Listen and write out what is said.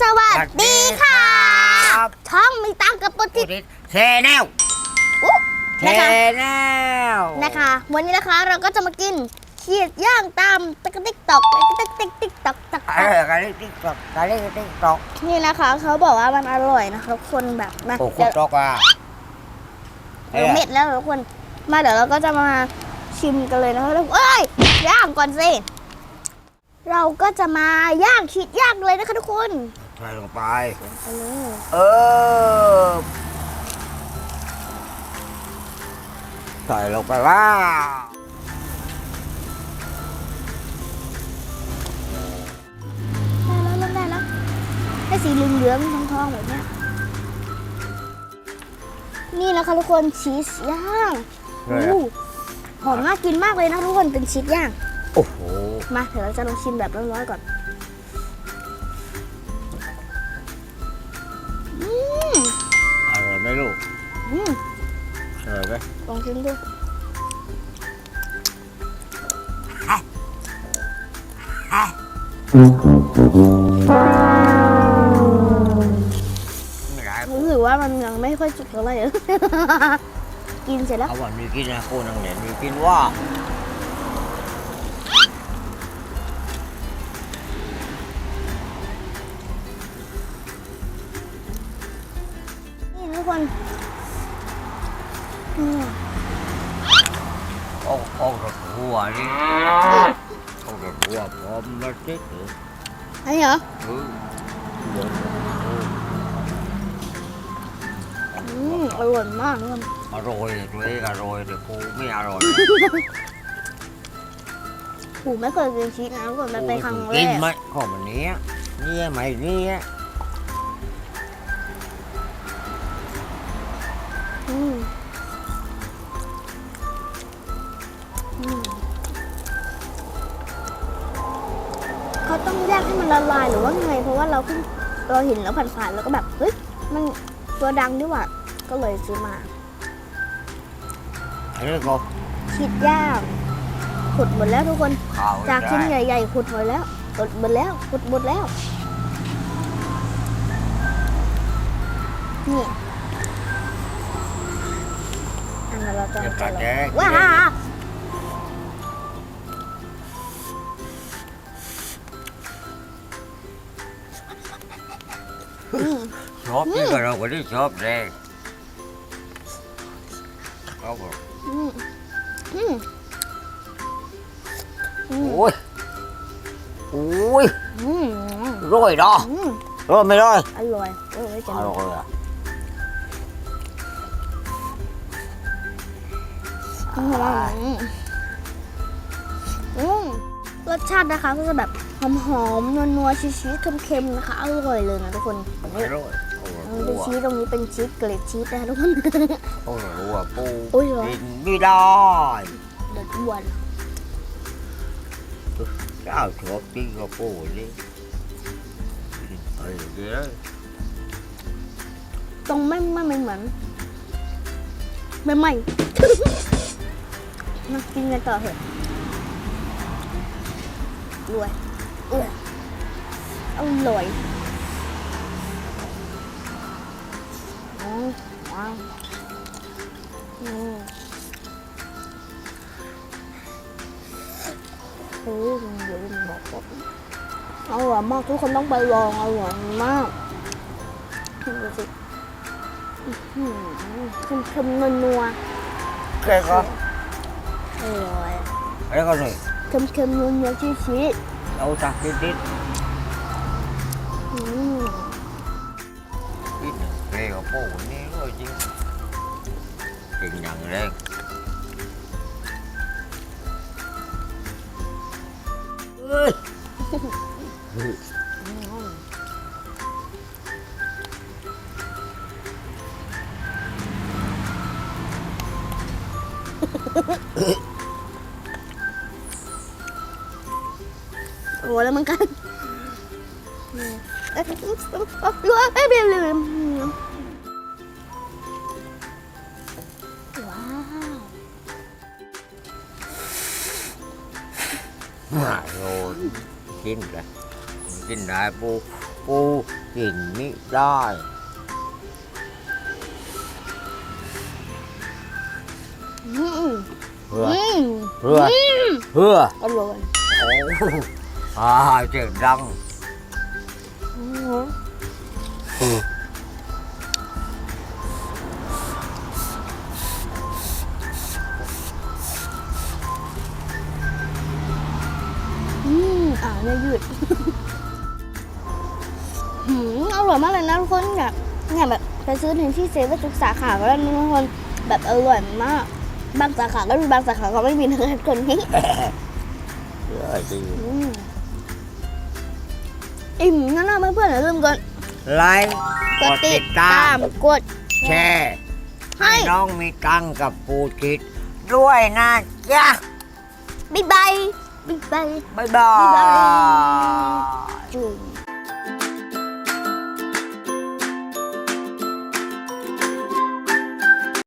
สวัสดีค่ะ ครับช่องมีตังกับโปรพูติดดิแชแนลอุ๊แชนะคะแนลนะคะ วันนี้นะคะเราก็จะมากินเขียดย่างตามติ๊กติ๊กตอกติ๊กติ๊กติ๊กตอกตักเออการเล่นติ๊กตอกการเล่นติ๊กตอกนี่นะคะเขาบอกว่ามันอร่อยนะคะทุกคนแบบมาโอ้โหเดี๋ยวตอกอะเดี๋ยวเม็ดแล้วทุกคนมาเดี๋ยวเราก็จะมาชิมกันเลยนะคะทุกคนเอ้ยย่างก่อนสิเราก็จะมาย่างขีดย่างเลยนะคะทุกคนใส่ลงไปไปเลยเออ ใส่ลงไปว่าได้แล้วเริ่มได้แล้วได้สีเหลืองๆทองๆแบบเนี้ยนี่นะคะทุกคนชีสย่างอู้หอมน่ากินมากเลยนะทุกคนเป็นชีสย่าง โอ้โห มาเดี๋ยวเราจะลองชิมแบบร้อนๆก่อน ลูกอืมอร่อยไหมลองชิมดูไม่ได้รู้สึกว่ามันยังไม่ค่อยจุกเท่าไหร่ กินเสร็จแล้ว เอาวันมีกินนะโคนังเหนียนมีกินว่า ทุกคนอืมโอ้โอ้รถหัวนี่โอ้รถหัวพร้อมแล้วจิ๊กเหรออันนี้เหรอเออเดี๋ยวอืมอร่อยมากทุกคนอร่อยตัวเองอร่อยแต่กูไม่อร่อยผูไม่เคยกินชีสนะทุกคนมันเป็นครั้งแรกินกไหมของมันเนี้ยเนี่ยไหมเนี่ย ต้องแยกให้มันละลายหรือว่าไง เพราะว่าเราเพิ่งเราเห็นแล้วผ่านๆแล้วก็แบบเฮ้ยมันตัวดังนี่หว่าก็เลยซื้อมา อันนี้ก็คิดย่างขุดหมดแล้วทุกคนข้าวจากชิ้นได้ใหญ่ๆขุดหมดแล้วขุดหมดแล้วขุดหมดแล้ว นี่อันนั้นเราจะเดี๋ยวตัดแดงว้า อืมชอบนี่ก็เราก็ได้ชอบแดงเขา รสชาตินะคะก็จะแบบหอมๆนัวๆชีสๆเค็มๆนะคะอร่อยเลยนะทุกคนไม่ร้อยโอ้มันโหเป็นชีสตรงนี้เป็นชีสเกรดชีสนะคะทุกคนโอ้โหปูโอ้ยเหรอกินไม่ได้เดือดอ้วนเจ้าชอบกินกับปูนี่เฮ้ยเดี๋ยวตรงไม่ไม่ไม่เหมือนไม่ไม่มากินกันต่อเถอะ รวยเอออร่อยอืมว้าวอืมเฮ้ยเดี๋ยวมันบอกว่าอร่อยมากทุกคนต้องไปลองอร่อยมากดูสิอืมเค็มๆนัวแค่ก็ๆอร่อยแล้วก็เลยเค็มๆนัวๆชีสเอาตักนิดๆอืม ๆกินแค่กับปูนี่ร้อยจริงกินอย่าง แรงเอ้ยโอ้แล้วเหมันกันรัวเอ้ยเบลเลยว้าวโอ้ยกินเลยกินได้ปูปูกินไม่ได้เพื่อเพื่อเพื่ออร่อย อ้อ่าเสียงดังอืมอืมอืมอ่าเนี่ยยืดหืมอร่อยมากเลยนะทุกคนเนี่ยเนี่ยแบบไปซื้อถึงที่เซเว่นทุกสาขาก็แล้วนะทุกคนแบบอร่อยมาก บางสาขาก็มีบางสาขาก็ไม่มีนะคนนี้เพื่อดีอืม อิ่มงั้นนะเพื่อนๆอย่าลืมกดไลค์กดติดตาม กดแชร์ให้ให้น้องมีตังค์กับปูจิตด้วยนะจ๊ะบ๊ายบายบ๊ายบายบ๊ายบาบ๊ายบายยจุ่ม